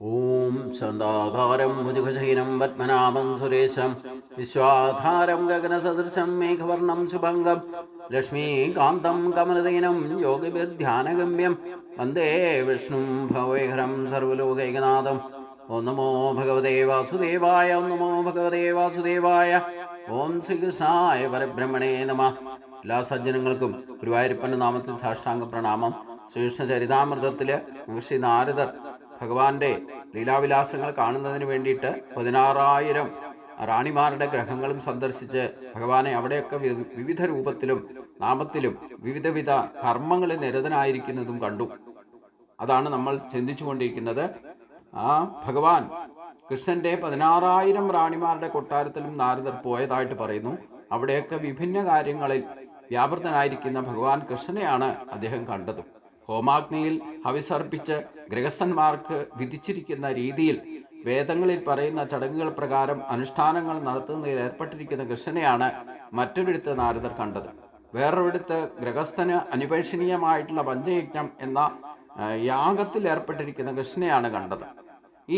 ഓം ശാന്താകാരം ഭുജഗശൈനം പത്മനാഭം സുരേശം വിശ്വാധാരം ഗഗനസദൃശം മേഘവർണം ശുഭംഗം ലക്ഷ്മീകാന്തം കമലദീനം യോഗിഭിർധ്യാനഗമ്യം വന്ദേ വിഷ്ണു ഭവേഹരം സർവലോകൈകനാഥം ഓം നമോ ഭഗവതേ വാസുദേവായ ഓം നമോ ഭഗവതേ വാസുദേവായ ഓം ശ്രീകൃഷ്ണായ പരബ്രഹ്മണേ നമ. എല്ലാ സജ്ജനങ്ങൾക്കും ഗുരുവായൂരപ്പന്റെ നാമത്തിൽ സാഷ്ടാംഗ പ്രണാമം ശ്രീകൃഷ്ണ ചരിതാമൃതത്തിൽ മഹർഷി നാരദർ ഭഗവാന്റെ ലീലാവിലാസങ്ങൾ കാണുന്നതിന് വേണ്ടിയിട്ട് പതിനാറായിരം റാണിമാരുടെ ഗ്രഹങ്ങളും സന്ദർശിച്ച് ഭഗവാനെ അവിടെയൊക്കെ വിവിധ രൂപത്തിലും നാമത്തിലും വിവിധവിധ കർമ്മങ്ങളിൽ നിരതനായിരിക്കുന്നതും കണ്ടു. അതാണ് നമ്മൾ ചിന്തിച്ചുകൊണ്ടിരിക്കുന്നത്. ആ ഭഗവാൻ കൃഷ്ണന്റെ പതിനാറായിരം റാണിമാരുടെ കൊട്ടാരത്തിലും നാരദർ പോയതായിട്ട് പറയുന്നു. അവിടെയൊക്കെ വിഭിന്ന കാര്യങ്ങളിൽ വ്യാപൃതനായിരിക്കുന്ന ഭഗവാൻ കൃഷ്ണനെയാണ് അദ്ദേഹം കണ്ടത്. ഹോമാഗ്നിയിൽ ഹവിസർപ്പിച്ച് ഗൃഹസ്ഥന്മാർക്ക് വിധിച്ചിരിക്കുന്ന രീതിയിൽ വേദങ്ങളിൽ പറയുന്ന ചടങ്ങുകൾ പ്രകാരം അനുഷ്ഠാനങ്ങൾ നടത്തുന്നതിൽ ഏർപ്പെട്ടിരിക്കുന്ന കൃഷ്ണനെയാണ് മറ്റൊരിടത്ത് നാരദർ കണ്ടത്. വേറൊരിടത്ത് ഗൃഹസ്ഥന് അനുപേക്ഷണീയമായിട്ടുള്ള പഞ്ചയജ്ഞം എന്ന യാഗത്തിൽ ഏർപ്പെട്ടിരിക്കുന്ന കൃഷ്ണനെയാണ് കണ്ടത്.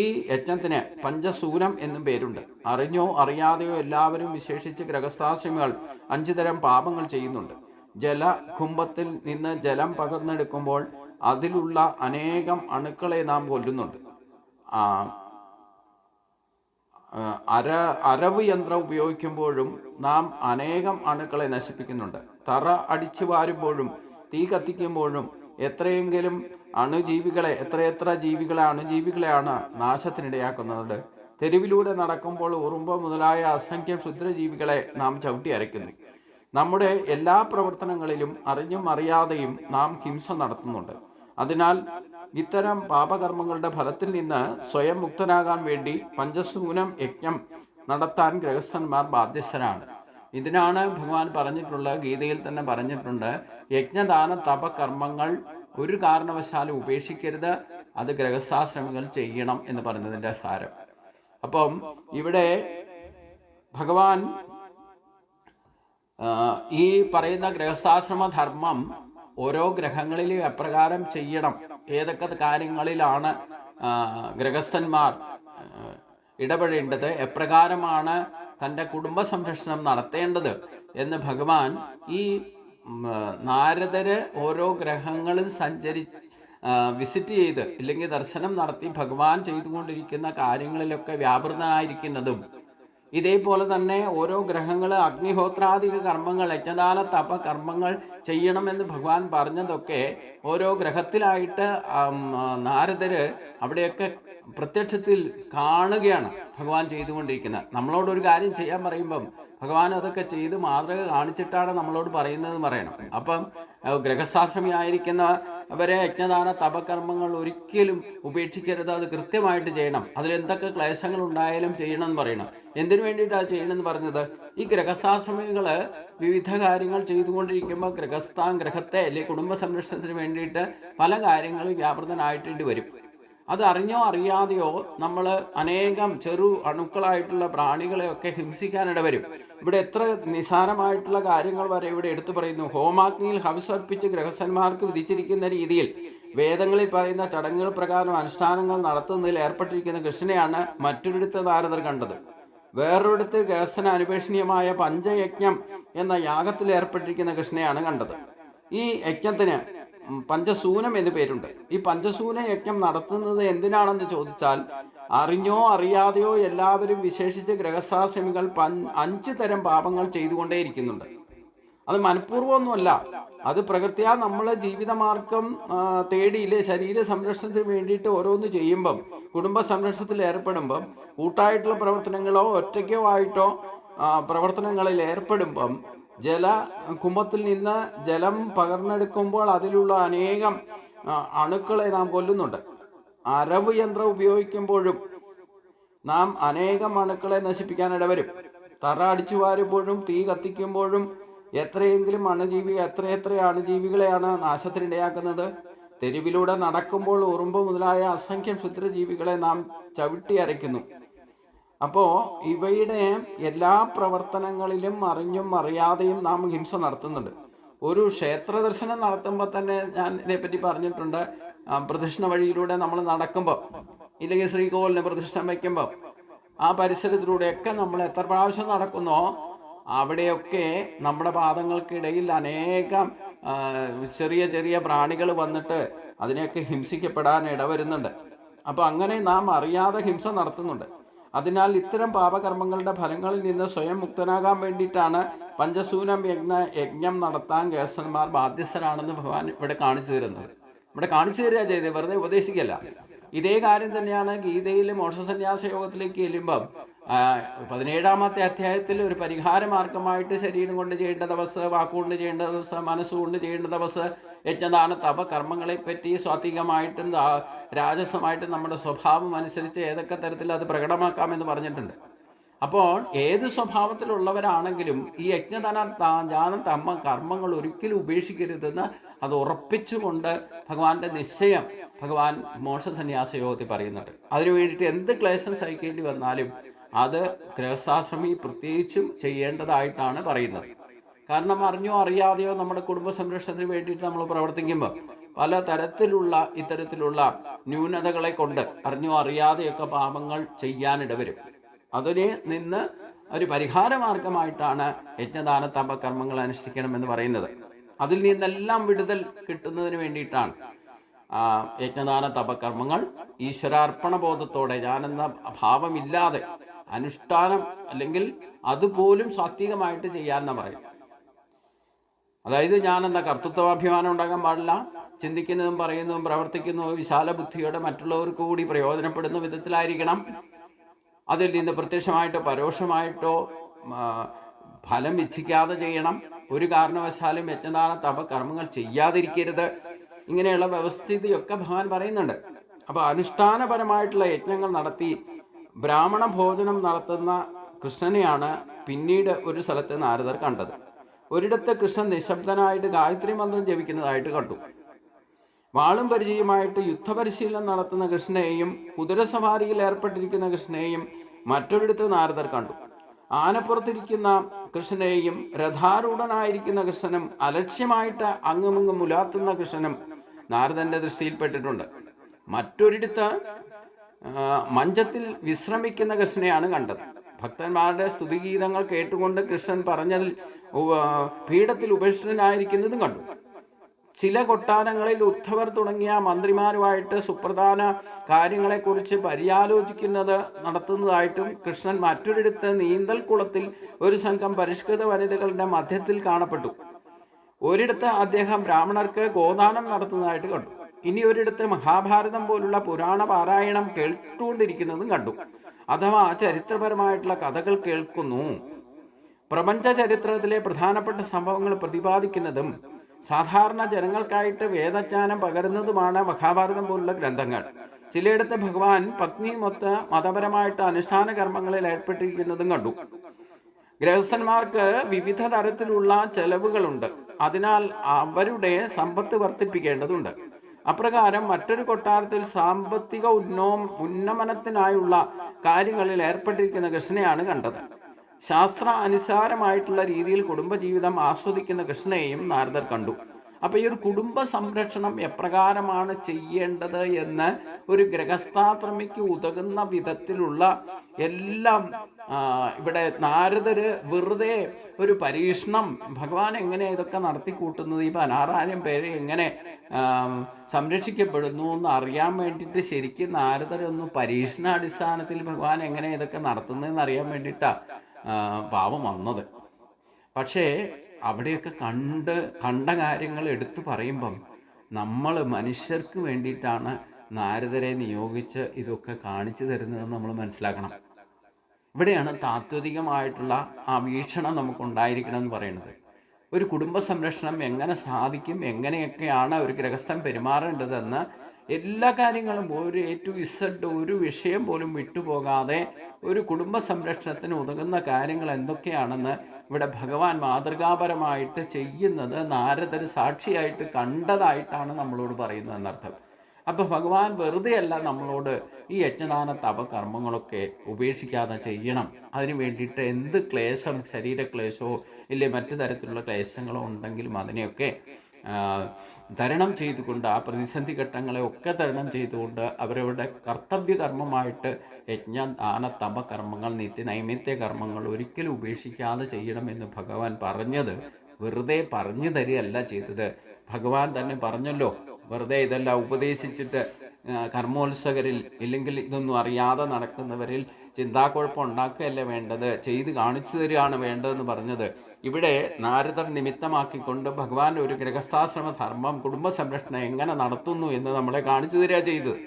ഈ യജ്ഞത്തിന് പഞ്ചസൂരം എന്നും പേരുണ്ട്. അറിഞ്ഞോ അറിയാതെയോ എല്ലാവരും വിശേഷിച്ച് ഗ്രഹസ്ഥാശ്രമികൾ അഞ്ചു തരം പാപങ്ങൾ ചെയ്യുന്നുണ്ട്. ജലകുംഭത്തിൽ നിന്ന് ജലം പകർന്നെടുക്കുമ്പോൾ അതിലുള്ള അനേകം അണുക്കളെ നാം കൊല്ലുന്നുണ്ട്. അര അരവ് യന്ത്രം ഉപയോഗിക്കുമ്പോഴും നാം അനേകം അണുക്കളെ നശിപ്പിക്കുന്നുണ്ട്. തറ അടിച്ചു വാരുമ്പോഴും തീ കത്തിക്കുമ്പോഴും എത്രയെങ്കിലും അണുജീവികളെ എത്രയെത്ര ജീവികളെ അണുജീവികളെയാണ് നാശത്തിനിടയാക്കുന്നത്. തെരുവിലൂടെ നടക്കുമ്പോൾ ഉറുമ്പ് മുതലായ അസംഖ്യം ക്ഷുദ്രജീവികളെ നാം ചവിട്ടി അരയ്ക്കുന്നു. നമ്മുടെ എല്ലാ പ്രവർത്തനങ്ങളിലും അറിഞ്ഞും അറിയാതെയും നാം ഹിംസ നടത്തുന്നുണ്ട്. അതിനാൽ ഇത്തരം പാപകർമ്മങ്ങളുടെ ഫലത്തിൽ നിന്ന് സ്വയം മുക്തനാകാൻ വേണ്ടി പഞ്ചസൂനം യജ്ഞം നടത്താൻ ഗ്രഹസ്ഥന്മാർ ബാധ്യസ്ഥരാണ്. ഇതിനാണ് ഭഗവാൻ പറഞ്ഞിട്ടുള്ള ഗീതയിൽ തന്നെ പറഞ്ഞിട്ടുണ്ട് യജ്ഞദാന തപകർമ്മങ്ങൾ ഒരു കാരണവശാലും ഉപേക്ഷിക്കരുത് അത് ഗ്രഹസ്ഥാശ്രമങ്ങൾ ചെയ്യണം എന്ന് പറഞ്ഞതിന്റെ സാരം. അപ്പം ഇവിടെ ഭഗവാൻ ഈ പറയുന്ന ഗൃഹസ്ഥാശ്രമ ധർമ്മം ഓരോ ഗ്രഹങ്ങളിലും എപ്രകാരം ചെയ്യണം? ഏതൊക്കെ കാര്യങ്ങളിലാണ് ഗൃഹസ്ഥന്മാർ ഇടപെടേണ്ടത് എപ്രകാരമാണ് തന്റെ കുടുംബ സംരക്ഷണം നടത്തേണ്ടത് എന്ന് ഭഗവാൻ ഈ നാരദര് ഓരോ ഗ്രഹങ്ങളിൽ സഞ്ചരി വിസിറ്റ് ചെയ്ത് ഇല്ലെങ്കിൽ ദർശനം നടത്തി ഭഗവാൻ ചെയ്തുകൊണ്ടിരിക്കുന്ന കാര്യങ്ങളിലൊക്കെ വ്യാപൃതനായിരിക്കുന്നതും ഇതേപോലെ തന്നെ ഓരോ ഗ്രഹങ്ങൾ അഗ്നിഹോത്രാദിക കർമ്മങ്ങൾ യജ്ഞദാന തപ കർമ്മങ്ങൾ ചെയ്യണമെന്ന് ഭഗവാൻ പറഞ്ഞതൊക്കെ ഓരോ ഗ്രഹത്തിലായിട്ട് നാരദര് അവിടെയൊക്കെ പ്രത്യക്ഷത്തിൽ കാണുകയാണ് ഭഗവാൻ ചെയ്തുകൊണ്ടിരിക്കുന്നത്. നമ്മളോടൊരു കാര്യം ചെയ്യാൻ പറയുമ്പം ഭഗവാൻ അതൊക്കെ ചെയ്ത് മാതൃക കാണിച്ചിട്ടാണ് നമ്മളോട് പറയുന്നത് പറയണം. അപ്പം ആ, ഗൃഹസ്ഥാശ്രമിയായിരിക്കുന്നവരെ യജ്ഞദാന തപകർമ്മങ്ങൾ ഒരിക്കലും ഉപേക്ഷിക്കരുത്. അത് കൃത്യമായിട്ട് ചെയ്യണം. അതിലെന്തൊക്കെ ക്ലേശങ്ങൾ ഉണ്ടായാലും ചെയ്യണം എന്ന് പറയണം. എന്തിനു വേണ്ടിയിട്ടാണ് ചെയ്യണമെന്ന് പറഞ്ഞത്? ഈ ഗ്രഹസാശ്രമികൾ വിവിധ കാര്യങ്ങൾ ചെയ്തുകൊണ്ടിരിക്കുമ്പോൾ ഗ്രഹസ്ഥാൻ ഗ്രഹത്തെ അല്ലെങ്കിൽ കുടുംബ സംരക്ഷണത്തിന് വേണ്ടിയിട്ട് പല കാര്യങ്ങളും വ്യാപൃതനായിട്ടേണ്ടി വരും. അത് അറിഞ്ഞോ അറിയാതെയോ നമ്മൾ അനേകം ചെറു അണുക്കളായിട്ടുള്ള പ്രാണികളെയൊക്കെ ഹിംസിക്കാനിട വരും. ഇവിടെ എത്ര നിസാരമായിട്ടുള്ള കാര്യങ്ങൾ വരെ ഇവിടെ എടുത്തു പറയുന്നു. ഹോമാഗ്നിയിൽ ഹവിസർപ്പിച്ച് ഗൃഹസ്ഥന്മാർക്ക് വിധിച്ചിരിക്കുന്ന രീതിയിൽ വേദങ്ങളിൽ പറയുന്ന ചടങ്ങുകൾ പ്രകാരം അനുഷ്ഠാനങ്ങൾ നടത്തുന്നതിൽ ഏർപ്പെട്ടിരിക്കുന്ന കൃഷ്ണനെയാണ് മറ്റൊരിടത്ത് നാരദർ കണ്ടത്. വേറൊരിടത്ത് ഗൃഹസ്ഥന അനുപേക്ഷണീയമായ പഞ്ചയജ്ഞം എന്ന യാഗത്തിൽ ഏർപ്പെട്ടിരിക്കുന്ന കൃഷ്ണനെയാണ് കണ്ടത്. ഈ യജ്ഞത്തിന് പഞ്ചസൂനം എന്ന് പേരുണ്ട്. ഈ പഞ്ചസൂന യജ്ഞം നടത്തുന്നത് എന്തിനാണെന്ന് ചോദിച്ചാൽ അറിഞ്ഞോ അറിയാതെയോ എല്ലാവരും വിശേഷിച്ച് ഗൃഹസ്ഥാശ്രമികൾ പൻ അഞ്ച് തരം പാപങ്ങൾ ചെയ്തുകൊണ്ടേയിരിക്കുന്നുണ്ട്. അത് മനഃപൂർവമൊന്നുമല്ല. അത് പ്രകൃത്യാ നമ്മളെ ജീവിതമാർഗം തേടിയില്ലേ ശരീര സംരക്ഷണത്തിന് വേണ്ടിയിട്ട് ഓരോന്ന് ചെയ്യുമ്പം കുടുംബ സംരക്ഷണത്തിൽ ഏർപ്പെടുമ്പം കൂട്ടായിട്ടുള്ള പ്രവർത്തനങ്ങളോ ഒറ്റയ്ക്കോ ആയിട്ടോ പ്രവർത്തനങ്ങളിൽ ഏർപ്പെടുമ്പം ജല കുംഭത്തിൽ നിന്ന് ജലം പകർന്നെടുക്കുമ്പോൾ അതിലുള്ള അനേകം അണുക്കളെ നാം കൊല്ലുന്നുണ്ട്. അരവ് യന്ത്രം ഉപയോഗിക്കുമ്പോഴും നാം അനേകം അണുക്കളെ നശിപ്പിക്കാൻ ഇടവരും തറ അടിച്ചു വാരുമ്പോഴും തീ കത്തിക്കുമ്പോഴും എത്രയെങ്കിലും അണുജീവി എത്രയെത്ര അണുജീവികളെയാണ് നാശത്തിനിടയാക്കുന്നത്? തെരുവിലൂടെ നടക്കുമ്പോൾ ഉറുമ്പ് മുതലായ അസംഖ്യം ക്ഷുദ്രജീവികളെ നാം ചവിട്ടി അരയ്ക്കുന്നു. അപ്പോൾ ഇവയുടെ എല്ലാ പ്രവർത്തനങ്ങളിലും അറിഞ്ഞും അറിയാതെയും നാം ഹിംസ നടത്തുന്നുണ്ട്. ഒരു ക്ഷേത്ര ദർശനം നടത്തുമ്പോൾ തന്നെ ഞാൻ ഇതേപ്പറ്റി പറഞ്ഞിട്ടുണ്ട്. പ്രദക്ഷിണ വഴിയിലൂടെ നമ്മൾ നടക്കുമ്പോൾ ഇല്ലെങ്കിൽ ശ്രീകോവിലിന് പ്രദക്ഷിണം വയ്ക്കുമ്പോൾ ആ പരിസരത്തിലൂടെയൊക്കെ നമ്മൾ എത്ര പ്രാവശ്യം നടക്കുന്നോ അവിടെയൊക്കെ നമ്മുടെ പാദങ്ങൾക്കിടയിൽ അനേകം ചെറിയ ചെറിയ പ്രാണികൾ വന്നിട്ട് അതിനെയൊക്കെ ഹിംസിക്കപ്പെടാൻ ഇടവരുന്നുണ്ട്. അപ്പോൾ അങ്ങനെ നാം അറിയാതെ ഹിംസ നടത്തുന്നുണ്ട്. അതിനാൽ ഇത്തരം പാപകർമ്മങ്ങളുടെ ഫലങ്ങളിൽ നിന്ന് സ്വയം മുക്തനാകാൻ വേണ്ടിയിട്ടാണ് പഞ്ചസൂനം യജ്ഞ യജ്ഞം നടത്താൻ കേസന്മാർ ബാധ്യസ്ഥരാണെന്ന് ഭഗവാൻ ഇവിടെ കാണിച്ചു തരുന്നത്. ഇവിടെ കാണിച്ചു തരിക ചെയ്തേ വെറുതെ ഉപദേശിക്കല്ല ഇതേ കാര്യം തന്നെയാണ് ഗീതയിൽ മോക്ഷസന്യാസ യോഗത്തിലേക്ക് ചെല്ലുമ്പം പതിനേഴാമത്തെ അധ്യായത്തിൽ ഒരു പരിഹാര മാർഗമായിട്ട് ശരീരം കൊണ്ട് ചെയ്യേണ്ട തപസ് വാക്കുകൊണ്ട് ചെയ്യേണ്ട തപസ് മനസ്സുകൊണ്ട് ചെയ്യേണ്ട തപസ് യജ്ഞദാന തപ കർമ്മങ്ങളെ പറ്റി സ്വാത്വികമായിട്ടും രാജസമായിട്ടും നമ്മുടെ സ്വഭാവം അനുസരിച്ച് ഏതൊക്കെ തരത്തിൽ അത് പ്രകടമാക്കാമെന്ന് പറഞ്ഞിട്ടുണ്ട്. അപ്പോൾ ഏത് സ്വഭാവത്തിലുള്ളവരാണെങ്കിലും ഈ യജ്ഞദാന ദാനം തമ്മ കർമ്മങ്ങൾ ഒരിക്കലും ഉപേക്ഷിക്കരുതെന്ന് അത് ഉറപ്പിച്ചുകൊണ്ട് ഭഗവാന്റെ നിശ്ചയം ഭഗവാൻ മോക്ഷ സന്യാസ യോഗത്തിൽ പറയുന്നുണ്ട്. അതിനു വേണ്ടിയിട്ട് എന്ത് ക്ലേശം സഹിക്കേണ്ടി വന്നാലും അത് ഗൃഹസ്ഥാശ്രമി പ്രത്യേകിച്ചും ചെയ്യേണ്ടതായിട്ടാണ് പറയുന്നത്. കാരണം അറിഞ്ഞോ അറിയാതെയോ നമ്മുടെ കുടുംബ സംരക്ഷണത്തിന് വേണ്ടിയിട്ട് നമ്മൾ പ്രവർത്തിക്കുമ്പോൾ പല തരത്തിലുള്ള ഇത്തരത്തിലുള്ള ന്യൂനതകളെ കൊണ്ട് അറിഞ്ഞോ അറിയാതെയൊക്കെ പാപങ്ങൾ ചെയ്യാനിടവരും അതിനെ നിന്ന് ഒരു പരിഹാര മാർഗമായിട്ടാണ് യജ്ഞദാന തപ കർമ്മങ്ങൾ അനുഷ്ഠിക്കണമെന്ന് പറയുന്നത്. അതിൽ നിന്നെല്ലാം വിടുതൽ കിട്ടുന്നതിന് വേണ്ടിയിട്ടാണ് യജ്ഞദാന തപകർമ്മങ്ങൾ ഈശ്വരാർപ്പണ ബോധത്തോടെ ഞാനെന്ന ഭാവമില്ലാതെ അനുഷ്ഠാനം അല്ലെങ്കിൽ അതുപോലും സാത്വികമായിട്ട് ചെയ്യാൻ പറയും. അതായത് എന്താ കർത്തൃത്വാഭിമാനം ഉണ്ടാകാൻ പാടില്ല? ചിന്തിക്കുന്നതും പറയുന്നതും പ്രവർത്തിക്കുന്നതും വിശാല ബുദ്ധിയോടെ മറ്റുള്ളവർക്ക് കൂടി പ്രയോജനപ്പെടുന്ന വിധത്തിലായിരിക്കണം. അതിൽ നിന്ന് പ്രത്യക്ഷമായിട്ടോ പരോക്ഷമായിട്ടോ ഫലം ഇച്ഛിക്കാതെ ചെയ്യണം. ഒരു കാരണവശാലും യജ്ഞദാന തപ കർമ്മങ്ങൾ ചെയ്യാതിരിക്കരുത്. ഇങ്ങനെയുള്ള വ്യവസ്ഥിതിയൊക്കെ ഭഗവാൻ പറയുന്നുണ്ട്. അപ്പോൾ അനുഷ്ഠാനപരമായിട്ടുള്ള യജ്ഞങ്ങൾ നടത്തി ബ്രാഹ്മണ ഭോജനം നടത്തുന്ന കൃഷ്ണനെയാണ് പിന്നീട് ഒരു സ്ഥലത്ത് നാരദർ കണ്ടത്. ഒരിടത്ത് കൃഷ്ണൻ നിശബ്ദനായിട്ട് ഗായത്രി മന്ത്രം ജപിക്കുന്നതായിട്ട് കണ്ടു. വാളും പരിചയമായിട്ട് യുദ്ധപരിശീലനം നടത്തുന്ന കൃഷ്ണനെയും കുതിരസവാരിയിൽ ഏർപ്പെട്ടിരിക്കുന്ന കൃഷ്ണനെയും മറ്റൊരിടത്ത് നാരദർ കണ്ടു. ആനപ്പുറത്തിരിക്കുന്ന കൃഷ്ണനെയും രഥാരൂഢനായിരിക്കുന്ന കൃഷ്ണനും അലക്ഷ്യമായിട്ട് അങ്ങുമിങ്ങും മുലാത്തുന്ന കൃഷ്ണനും നാരദന്റെ ദൃഷ്ടിയിൽപ്പെട്ടിട്ടുണ്ട്. മറ്റൊരിടത്ത് മഞ്ചത്തിൽ വിശ്രമിക്കുന്ന കൃഷ്ണനെയാണ് കണ്ടത്. ഭക്തന്മാരുടെ സ്തുതിഗീതങ്ങൾ കേട്ടുകൊണ്ട് കൃഷ്ണൻ പറഞ്ഞതിൽ പീഠത്തിൽ ഉപേക്ഷിതനായിരിക്കുന്നതും കണ്ടു. ചില കൊട്ടാരങ്ങളിൽ ഉദ്ധവർ തുടങ്ങിയ മന്ത്രിമാരുമായിട്ട് സുപ്രധാന കാര്യങ്ങളെക്കുറിച്ച് പര്യാലോചിക്കുന്നത് നടത്തുന്നതായിട്ടും കൃഷ്ണൻ മറ്റൊരിടത്ത് നീന്തൽ കുളത്തിൽ ഒരു സംഘം പരിഷ്കൃത വനിതകളുടെ മധ്യത്തിൽ കാണപ്പെട്ടു. ഒരിടത്ത് അദ്ദേഹം ബ്രാഹ്മണർക്ക് ഗോദാനം നടത്തുന്നതായിട്ട് കണ്ടു. ഇനി ഒരിടത്ത് മഹാഭാരതം പോലുള്ള പുരാണ പാരായണം കേട്ടുകൊണ്ടിരിക്കുന്നതും കണ്ടു. അഥവാ ചരിത്രപരമായിട്ടുള്ള കഥകൾ കേൾക്കുന്നു. പ്രപഞ്ച ചരിത്രത്തിലെ പ്രധാനപ്പെട്ട സംഭവങ്ങൾ പ്രതിപാദിക്കുന്നതും സാധാരണ ജനങ്ങൾക്കായിട്ട് വേദജ്ഞാനം പകരുന്നതുമാണ് മഹാഭാരതം പോലുള്ള ഗ്രന്ഥങ്ങൾ. ചിലയിടത്ത് ഭഗവാൻ പത്നിയുമൊത്ത് മതപരമായിട്ട് അനുഷ്ഠാന കർമ്മങ്ങളിൽ ഏർപ്പെട്ടിരിക്കുന്നതും കണ്ടു. ഗൃഹസ്ഥന്മാർക്ക് വിവിധ തരത്തിലുള്ള ചെലവുകളുണ്ട്. അതിനാൽ അവരുടെ സമ്പത്ത് വർദ്ധിപ്പിക്കേണ്ടതുണ്ട്. അപ്രകാരം മറ്റൊരു കൊട്ടാരത്തിൽ സാമ്പത്തിക ഉന്നോ ഉന്നമനത്തിനായുള്ള കാര്യങ്ങളിൽ ഏർപ്പെട്ടിരിക്കുന്ന കൃഷ്ണനെയാണ് കണ്ടത്. ശാസ്ത്ര അനുസാരമായിട്ടുള്ള രീതിയിൽ കുടുംബജീവിതം ആസ്വദിക്കുന്ന കൃഷ്ണയെയും നാരദർ കണ്ടു. അപ്പോൾ ഈ ഒരു കുടുംബ സംരക്ഷണം എപ്രകാരമാണ് ചെയ്യേണ്ടത് എന്ന് ഒരു ഗ്രഹസ്ഥാത്രമയ്ക്ക് ഉതകുന്ന വിധത്തിലുള്ള എല്ലാം ഇവിടെ നാരദര് വെറുതെ ഒരു പരീക്ഷണം ഭഗവാൻ എങ്ങനെ ഇതൊക്കെ നടത്തി കൂട്ടുന്നത് ഈ പതിനാറായിരം പേരെ എങ്ങനെ സംരക്ഷിക്കപ്പെടുന്നു എന്ന് അറിയാൻ വേണ്ടിയിട്ട് ശരിക്കും നാരദരൊന്ന് പരീക്ഷണാടിസ്ഥാനത്തിൽ ഭഗവാൻ എങ്ങനെ ഇതൊക്കെ നടത്തുന്നതെന്ന് അറിയാൻ വേണ്ടിയിട്ടാണ് പാവം വന്നത്. പക്ഷേ അവിടെയൊക്കെ കണ്ട് കണ്ട കാര്യങ്ങൾ എടുത്തു പറയുമ്പം നമ്മൾ മനുഷ്യർക്ക് വേണ്ടിയിട്ടാണ് നാരദരെ നിയോഗിച്ച് ഇതൊക്കെ കാണിച്ചു തരുന്നതെന്ന് നമ്മൾ മനസ്സിലാക്കണം. ഇവിടെയാണ് താത്വികമായിട്ടുള്ള ആ വീക്ഷണം നമുക്കുണ്ടായിരിക്കണം എന്ന് പറയുന്നത്. ഒരു കുടുംബ സംരക്ഷണം എങ്ങനെ സാധിക്കും എങ്ങനെയൊക്കെയാണ് ഒരു ഗ്രഹസ്ഥൻ പെരുമാറേണ്ടതെന്ന് എല്ലാ കാര്യങ്ങളും ഒരു എ ടു ഇസഡ് ഒരു വിഷയം പോലും വിട്ടുപോകാതെ ഒരു കുടുംബ സംരക്ഷണത്തിന് ഉതകുന്ന കാര്യങ്ങൾ എന്തൊക്കെയാണെന്ന് ഇവിടെ ഭഗവാൻ മാതൃകാപരമായിട്ട് ചെയ്യുന്നത് നാരദർ സാക്ഷിയായിട്ട് കണ്ടതായിട്ടാണ് നമ്മളോട് പറയുന്നത് എന്നർത്ഥം അപ്പോൾ ഭഗവാൻ വെറുതെയല്ല നമ്മളോട് ഈ യജ്ഞദാന തപ കർമ്മങ്ങളൊക്കെ ഉപേക്ഷിക്കാതെ ചെയ്യണം. അതിന് വേണ്ടിയിട്ട് എന്ത് ക്ലേശം ശരീരക്ലേശമോ ഇല്ലേ മറ്റു തരത്തിലുള്ള ക്ലേശങ്ങളോ ഉണ്ടെങ്കിലും അതിനെയൊക്കെ തരണം ചെയ്തുകൊണ്ട് ആ പ്രതിസന്ധി ഘട്ടങ്ങളെ ഒക്കെ തരണം ചെയ്തുകൊണ്ട് അവരവരുടെ കർത്തവ്യ കർമ്മമായിട്ട് യജ്ഞ ദാന തപ കർമ്മങ്ങൾ നിത്യ നൈമിത്യ കർമ്മങ്ങൾ ഒരിക്കലും ഉപേക്ഷിക്കാതെ ചെയ്യണമെന്ന് ഭഗവാൻ പറഞ്ഞത് വെറുതെ പറഞ്ഞു തരികയല്ല ചെയ്തത്. ഭഗവാൻ തന്നെ പറഞ്ഞല്ലോ വെറുതെ ഇതെല്ലാം ഉപദേശിച്ചിട്ട് കർമ്മോത്സകരിൽ ഇല്ലെങ്കിൽ ഇതൊന്നും അറിയാതെ നടക്കുന്നവരിൽ ചിന്താക്കുഴപ്പം ഉണ്ടാക്കുകയല്ല വേണ്ടത്? ചെയ്ത് കാണിച്ചു തരികയാണ് വേണ്ടതെന്ന് പറഞ്ഞത്. ഇവിടെ നാരദർ നിമിത്തമാക്കിക്കൊണ്ട് ഭഗവാൻ ഒരു ഗൃഹസ്ഥാശ്രമ ധർമ്മം കുടുംബ സംരക്ഷണം എങ്ങനെ നടത്തുന്നു എന്ന് നമ്മളെ കാണിച്ചു തരിക ചെയ്തത്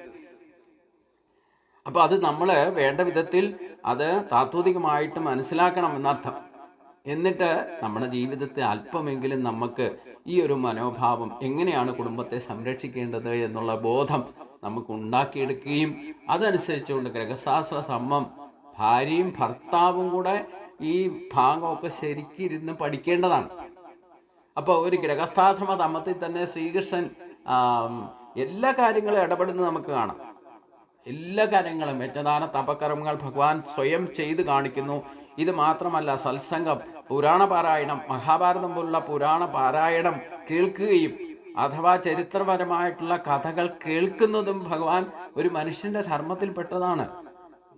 അപ്പോൾ അത് നമ്മൾ വേണ്ട വിധത്തിൽ അത് താത്വികമായിട്ട് മനസ്സിലാക്കണം എന്നർത്ഥം. എന്നിട്ട് നമ്മുടെ ജീവിതത്തെ അല്പമെങ്കിലും നമുക്ക് ഈ ഒരു മനോഭാവം എങ്ങനെയാണ് കുടുംബത്തെ സംരക്ഷിക്കേണ്ടത് എന്നുള്ള ബോധം നമുക്ക് ഉണ്ടാക്കിയെടുക്കുകയും അതനുസരിച്ചുകൊണ്ട് ഗൃഹസ്ഥാശ്രമം ഭാര്യയും ഭർത്താവും കൂടെ ഈ ഭാഗമൊക്കെ ശരിക്കിരുന്ന് പഠിക്കേണ്ടതാണ്. അപ്പോൾ ഒരു ഗ്രഹസ്ഥാശ്രമ ധമ്മത്തിൽ തന്നെ ശ്രീകൃഷ്ണൻ എല്ലാ കാര്യങ്ങളും ഇടപെടുന്നത് നമുക്ക് കാണാം. എല്ലാ കാര്യങ്ങളും യജ്ഞദാന തപകർമ്മങ്ങൾ ഭഗവാൻ സ്വയം ചെയ്ത് കാണിക്കുന്നു. ഇത് മാത്രമല്ല സത്സംഗം പുരാണ പാരായണം മഹാഭാരതം പോലുള്ള പുരാണ പാരായണം കേൾക്കുകയും അഥവാ ചരിത്രപരമായിട്ടുള്ള കഥകൾ കേൾക്കുന്നതും ഭഗവാൻ ഒരു മനുഷ്യന്റെ ധർമ്മത്തിൽപ്പെട്ടതാണ്.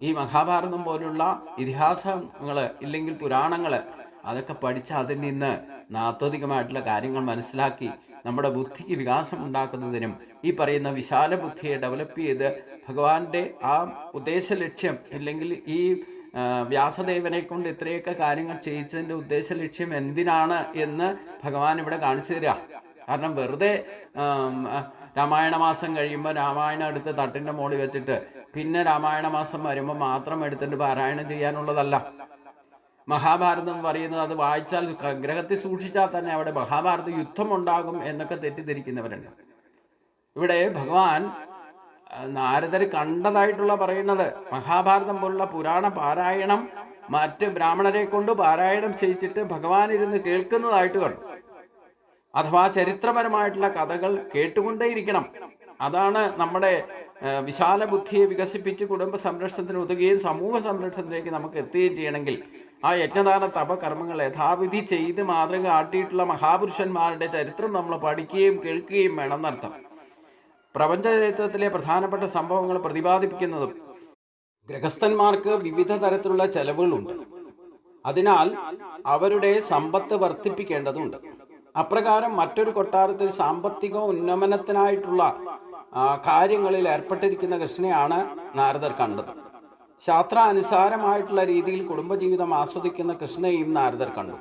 ഈ മഹാഭാരതം പോലുള്ള ഇതിഹാസങ്ങൾ ഇല്ലെങ്കിൽ പുരാണങ്ങൾ അതൊക്കെ പഠിച്ച് അതിൽ നിന്ന് നാത്വതികമായിട്ടുള്ള കാര്യങ്ങൾ മനസ്സിലാക്കി നമ്മുടെ ബുദ്ധിക്ക് വികാസം ഉണ്ടാക്കുന്നതിനും ഈ പറയുന്ന വിശാല ബുദ്ധിയെ ഡെവലപ്പ് ചെയ്ത് ഭഗവാന്റെ ആ ഉദ്ദേശ ലക്ഷ്യം ഇല്ലെങ്കിൽ ഈ വ്യാസദേവനെ കൊണ്ട് ഇത്രയൊക്കെ കാര്യങ്ങൾ ചെയ്യിച്ചതിന്റെ ഉദ്ദേശ ലക്ഷ്യം എന്തിനാണ് എന്ന് ഭഗവാൻ ഇവിടെ കാണിച്ചു തരിക കാരണം വെറുതെ രാമായണ മാസം കഴിയുമ്പോൾ രാമായണം എടുത്ത് തട്ടിന്റെ മോളിൽ വെച്ചിട്ട് പിന്നെ രാമായണ മാസം വരുമ്പോൾ മാത്രം എടുത്തിട്ട് പാരായണം ചെയ്യാനുള്ളതല്ല. മഹാഭാരതം പറയുന്നത് അത് വായിച്ചാൽ ഗ്രഹത്തിൽ സൂക്ഷിച്ചാൽ തന്നെ അവിടെ മഹാഭാരത യുദ്ധം ഉണ്ടാകും എന്നൊക്കെ തെറ്റിദ്ധരിക്കുന്നവരുണ്ട്. ഇവിടെ ഭഗവാൻ നാരദർ കണ്ടതായിട്ടുള്ള പറയുന്നത് മഹാഭാരതം പോലുള്ള പുരാണ പാരായണം മറ്റ് ബ്രാഹ്മണരെ കൊണ്ട് പാരായണം ചെയ്യിച്ചിട്ട് ഭഗവാൻ ഇരുന്ന് കേൾക്കുന്നതായിട്ട് കണ്ടു. അഥവാ ചരിത്രപരമായിട്ടുള്ള കഥകൾ കേട്ടുകൊണ്ടേയിരിക്കണം. അതാണ് നമ്മുടെ വിശാല ബുദ്ധിയെ വികസിപ്പിച്ച് കുടുംബ സംരക്ഷണത്തിന് ഉതകുകയും സമൂഹ സംരക്ഷണത്തിലേക്ക് നമുക്ക് എത്തുകയും ചെയ്യണമെങ്കിൽ ആ യജ്ഞദാന തപകർമ്മങ്ങൾ യഥാവിധി ചെയ്ത് മാതൃക ആട്ടിയിട്ടുള്ള മഹാപുരുഷന്മാരുടെ ചരിത്രം നമ്മൾ പഠിക്കുകയും കേൾക്കുകയും വേണം എന്നർത്ഥം പ്രപഞ്ച ചരിത്രത്തിലെ പ്രധാനപ്പെട്ട സംഭവങ്ങൾ പ്രതിപാദിപ്പിക്കുന്നതും ഗൃഹസ്ഥന്മാർക്ക് വിവിധ തരത്തിലുള്ള ചെലവുകളുണ്ട്. അതിനാൽ അവരുടെ സമ്പത്ത് വർദ്ധിപ്പിക്കേണ്ടതുണ്ട്. അപ്രകാരം മറ്റൊരു കൊട്ടാരത്തിൽ സാമ്പത്തിക ഉന്നമനത്തിനായിട്ടുള്ള കാര്യങ്ങളിൽ ഏർപ്പെട്ടിരിക്കുന്ന കൃഷ്ണനെയാണ് നാരദർ കണ്ടത്. ശാസ്ത്രാനുസാരമായിട്ടുള്ള രീതിയിൽ കുടുംബജീവിതം ആസ്വദിക്കുന്ന കൃഷ്ണയും നാരദർ കണ്ടു.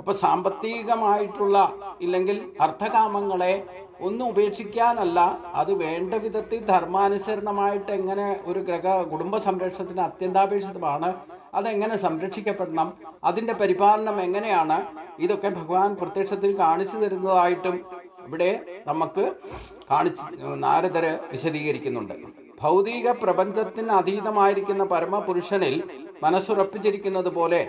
അപ്പൊ സാമ്പത്തികമായിട്ടുള്ള ഇല്ലെങ്കിൽ അർത്ഥകാമങ്ങളെ ഒന്നും ഉപേക്ഷിക്കാനല്ല അത് വേണ്ട വിധത്തിൽ ധർമാനുസരണമായിട്ട് എങ്ങനെ ഒരു ഗ്രഹ കുടുംബ സംരക്ഷണത്തിന് അത്യന്താപേക്ഷിതമാണ് അതെങ്ങനെ സംരക്ഷിക്കപ്പെടണം അതിന്റെ പരിപാലനം എങ്ങനെയാണ് ഇതൊക്കെ ഭഗവാൻ പ്രത്യക്ഷത്തിൽ കാണിച്ചു തരുന്നതായിട്ടും ഇവിടെ നമുക്ക് കാണിച്ച് നാരദര് വിശദീകരിക്കുന്നുണ്ട്. ഭൗതിക പ്രപഞ്ചത്തിന് അതീതമായിരിക്കുന്ന പരമപുരുഷനിൽ മനസ്സുറപ്പിച്ചിരിക്കുന്നത് പോലെ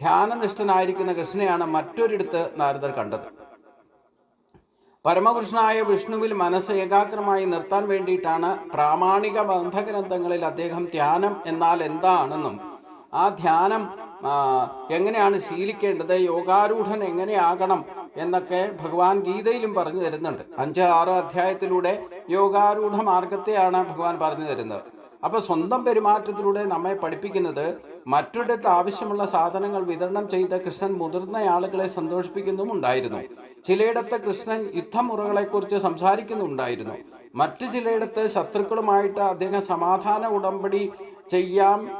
ധ്യാനനിഷ്ഠനായിരിക്കുന്ന കൃഷ്ണനെയാണ് മറ്റൊരിടത്ത് നാരദർ കണ്ടത്. പരമപുരുഷനായ വിഷ്ണുവിൽ മനസ്സ് ഏകാഗ്രമായി നിർത്താൻ വേണ്ടിയിട്ടാണ് പ്രാമാണിക ബന്ധഗ്രന്ഥങ്ങളിൽ അദ്ദേഹം ധ്യാനം എന്നാൽ എന്താണെന്നും ആ ധ്യാനം എങ്ങനെയാണ് ശീലിക്കേണ്ടത് യോഗാരൂഢൻ എങ്ങനെയാകണം എന്നൊക്കെ ഭഗവാൻ ഗീതയിലും പറഞ്ഞു തരുന്നുണ്ട്. അഞ്ച് ആറ് അധ്യായത്തിലൂടെ യോഗാരൂഢ മാർഗത്തെയാണ് ഭഗവാൻ പറഞ്ഞു തരുന്നത്. അപ്പൊ സ്വന്തം പെരുമാറ്റത്തിലൂടെ നമ്മെ പഠിപ്പിക്കുന്നത് മറ്റൊരിടത്ത് ആവശ്യമുള്ള സാധനങ്ങൾ വിതരണം ചെയ്ത കൃഷ്ണൻ മുതിർന്ന ആളുകളെ സന്തോഷിപ്പിക്കുന്നുമുണ്ടായിരുന്നു ചിലയിടത്ത് കൃഷ്ണൻ യുദ്ധമുറകളെക്കുറിച്ച് സംസാരിക്കുന്നുണ്ടായിരുന്നു മറ്റു ചിലയിടത്ത് ശത്രുക്കളുമായിട്ട് അദ്ദേഹം സമാധാന ഉടമ്പടി ചെയ്യാം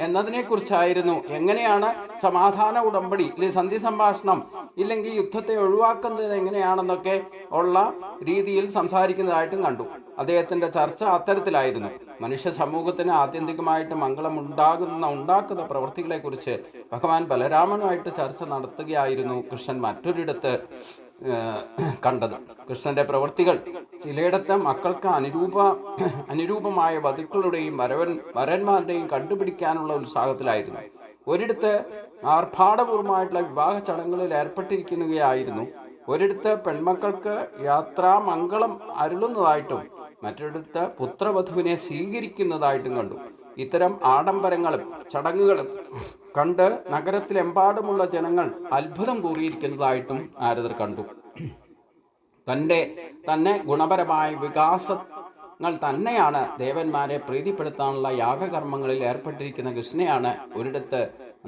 എന്നതിനെക്കുറിച്ചായിരുന്നു. എങ്ങനെയാണ് സമാധാന ഉടമ്പടി അല്ലെങ്കിൽ സന്ധി സംഭാഷണം ഇല്ലെങ്കിൽ യുദ്ധത്തെ ഒഴിവാക്കുന്നത് എങ്ങനെയാണെന്നൊക്കെ ഉള്ള രീതിയിൽ സംസാരിക്കുന്നതായിട്ടും കണ്ടു. അദ്ദേഹത്തിന്റെ ചർച്ച അത്തരത്തിലായിരുന്നു. മനുഷ്യ സമൂഹത്തിന് ആത്യന്തികമായിട്ട് മംഗളം ഉണ്ടാകുന്ന ഉണ്ടാക്കുന്ന പ്രവൃത്തികളെക്കുറിച്ച് ഭഗവാൻ ബലരാമനുമായിട്ട് ചർച്ച നടത്തുകയായിരുന്നു കൃഷ്ണൻ മറ്റൊരിടത്ത്. കണ്ടത്. കൃഷ്ണന്റെ പ്രവൃത്തികൾ ചിലയിടത്ത് മക്കൾക്ക് അനുരൂപ അനുരൂപമായ വധുക്കളുടെയും വരവൻ വരന്മാരുടെയും കണ്ടുപിടിക്കാനുള്ള ഉത്സാഹത്തിലായിരുന്നു. ഒരിടത്ത് ആർഭാടപൂർവമായിട്ടുള്ള വിവാഹ ചടങ്ങുകളിൽ ഏർപ്പെട്ടിരിക്കുകയായിരുന്നു. ഒരിടത്ത് പെൺമക്കൾക്ക് യാത്രാമംഗളം അരുളുന്നതായിട്ടും മറ്റൊരിടത്ത് പുത്രവധുവിനെ സ്വീകരിക്കുന്നതായിട്ടും കണ്ടു. ഇത്തരം ആഡംബരങ്ങളും ചടങ്ങുകളും കണ്ട് നഗരത്തിലെമ്പാടുമുള്ള ജനങ്ങൾ അത്ഭുതം കൂറിയിരിക്കുന്നതായിട്ടും നാരദർ കണ്ടു. തന്റെ തന്നെ ഗുണപരമായ വികാസങ്ങൾ തന്നെയാണ് ദേവന്മാരെ പ്രീതിപ്പെടുത്താനുള്ള യാഗകർമ്മങ്ങളിൽ ഏർപ്പെട്ടിരിക്കുന്ന കൃഷ്ണയാണ് ഒരിടത്ത്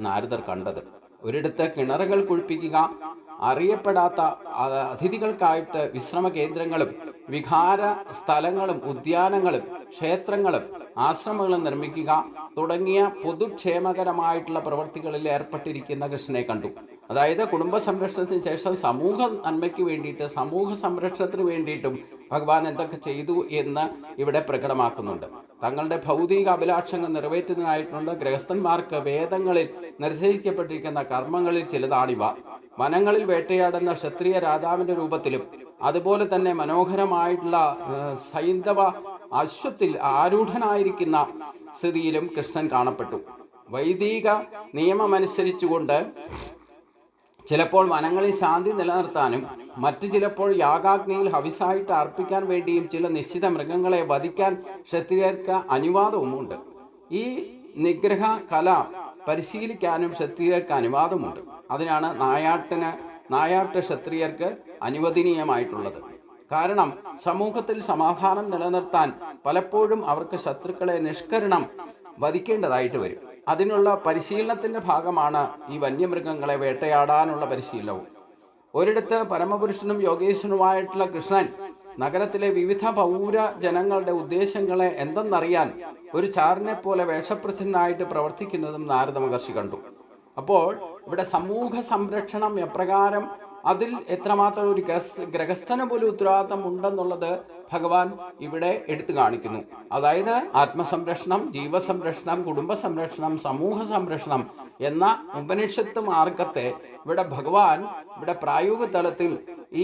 നാരദർ കണ്ടത്. ഒരിടത്ത് കിണറുകൾ കുഴിപ്പിക്കുക അറിയപ്പെടാത്ത അതിഥികൾക്കായിട്ട് വിശ്രമ കേന്ദ്രങ്ങളും വിഹാര സ്ഥലങ്ങളും ഉദ്യാനങ്ങളും ക്ഷേത്രങ്ങളും ആശ്രമങ്ങളും നിർമ്മിക്കുക തുടങ്ങിയ പൊതുക്ഷേമകരമായിട്ടുള്ള പ്രവൃത്തികളിൽ ഏർപ്പെട്ടിരിക്കുന്ന കൃഷ്ണനെ കണ്ടു. അതായത് കുടുംബ സംരക്ഷണത്തിന് ശേഷം സമൂഹ നന്മയ്ക്ക് വേണ്ടിയിട്ട് സമൂഹ സംരക്ഷണത്തിന് വേണ്ടിയിട്ടും ഭഗവാൻ എന്തൊക്കെ ചെയ്തു എന്ന് ഇവിടെ പ്രകടമാക്കുന്നുണ്ട്. തങ്ങളുടെ ഭൗതിക അഭിലാഷങ്ങൾ നിറവേറ്റുന്നതിനായിട്ടുണ്ട്. ഗൃഹസ്ഥന്മാർക്ക് വേദങ്ങളിൽ നിർദ്ദേശിക്കപ്പെട്ടിരിക്കുന്ന കർമ്മങ്ങളിൽ ചിലതാണിവ. വനങ്ങളിൽ വേട്ടയാടുന്ന ക്ഷത്രിയ രാജാവിന്റെ രൂപത്തിലും അതുപോലെ തന്നെ മനോഹരമായിട്ടുള്ള സൈന്ധവ അശ്വത്തിൽ ആരൂഢനായിരിക്കുന്ന സ്ഥിതിയിലും കൃഷ്ണൻ കാണപ്പെട്ടു. വൈദിക നിയമമനുസരിച്ചുകൊണ്ട് ചിലപ്പോൾ വനങ്ങളിൽ ശാന്തി നിലനിർത്താനും മറ്റു ചിലപ്പോൾ യാഗാഗ്നിയിൽ ഹവിസായിട്ട് അർപ്പിക്കാൻ വേണ്ടിയും ചില നിശ്ചിത മൃഗങ്ങളെ വധിക്കാൻ ക്ഷത്രിയർക്ക് അനുവാദവുമുണ്ട്. ഈ നിഗ്രഹ കല പരിശീലിക്കാനും ക്ഷത്രിയർക്ക് അനുവാദമുണ്ട് അതിനാണ് നായാട്ടിന് നായാട്ട് ക്ഷത്രിയർക്ക് അനുവദനീയമായിട്ടുള്ളത്. കാരണം സമൂഹത്തിൽ സമാധാനം നിലനിർത്താൻ പലപ്പോഴും അവർക്ക് ശത്രുക്കളെ നിഷ്കരണം വധിക്കേണ്ടതായിട്ട് വരും. അതിനുള്ള പരിശീലനത്തിന്റെ ഭാഗമാണ് ഈ വന്യമൃഗങ്ങളെ വേട്ടയാടാനുള്ള പരിശീലനവും. ഒരിടത്ത് പരമപുരുഷനും യോഗേശ്വരനുമായിട്ടുള്ള കൃഷ്ണൻ നഗരത്തിലെ വിവിധ പൗര ജനങ്ങളുടെ ഉദ്ദേശങ്ങളെ എന്തെന്നറിയാൻ ഒരു ചാറിനെ പോലെ വേഷപ്രച്ഛന്നായിട്ട് പ്രവർത്തിക്കുന്നതും നാരദ മഹർഷി കണ്ടു. അപ്പോൾ ഇവിടെ സമൂഹ സംരക്ഷണം എപ്രകാരം അതിൽ എത്രമാത്രം ഒരു ഗ്രഹസ്ഥന് പോലും ഉത്തരവാദിത്തം ഉണ്ടെന്നുള്ളത് ഭഗവാൻ ഇവിടെ എടുത്തു കാണിക്കുന്നു. അതായത് ആത്മസംരക്ഷണം ജീവസംരക്ഷണം കുടുംബ സംരക്ഷണം സമൂഹ സംരക്ഷണം എന്ന ഉപനിഷത്ത് മാർഗത്തെ ഇവിടെ ഭഗവാൻ ഇവിടെ പ്രായോഗിക തലത്തിൽ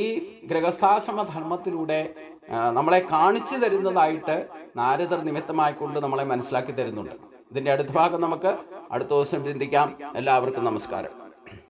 ഈ ഗ്രഹസ്ഥാശ്രമ ധർമ്മത്തിലൂടെ നമ്മളെ കാണിച്ചു തരുന്നതായിട്ട് നാരദർ നിമിത്തമായിക്കൊണ്ട് നമ്മളെ മനസ്സിലാക്കി തരുന്നുണ്ട്. ഇതിന്റെ അടുത്ത ഭാഗം നമുക്ക് അടുത്ത ദിവസം ചിന്തിക്കാം എല്ലാവർക്കും നമസ്കാരം.